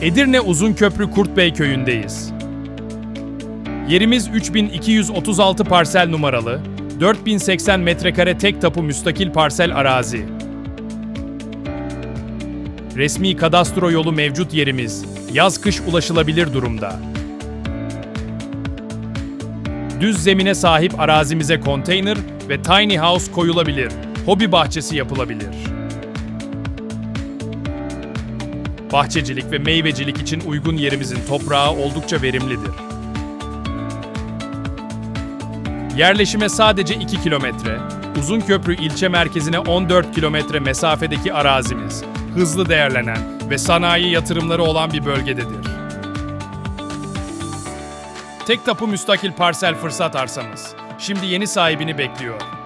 Edirne Uzunköprü Kurtbey köyündeyiz. Yerimiz 3236 parsel numaralı, 4080 metrekare tek tapu müstakil parsel arazi. Resmi kadastro yolu mevcut yerimiz, yaz-kış ulaşılabilir durumda. Düz zemine sahip arazimize konteyner ve tiny house koyulabilir, hobi bahçesi yapılabilir. Bahçecilik ve meyvecilik için uygun yerimizin toprağı oldukça verimlidir. Yerleşime sadece 2 kilometre, Uzunköprü ilçe merkezine 14 kilometre mesafedeki arazimiz, hızlı değerlenen ve sanayi yatırımları olan bir bölgededir. Tek tapu müstakil parsel fırsat arsamız, şimdi yeni sahibini bekliyor.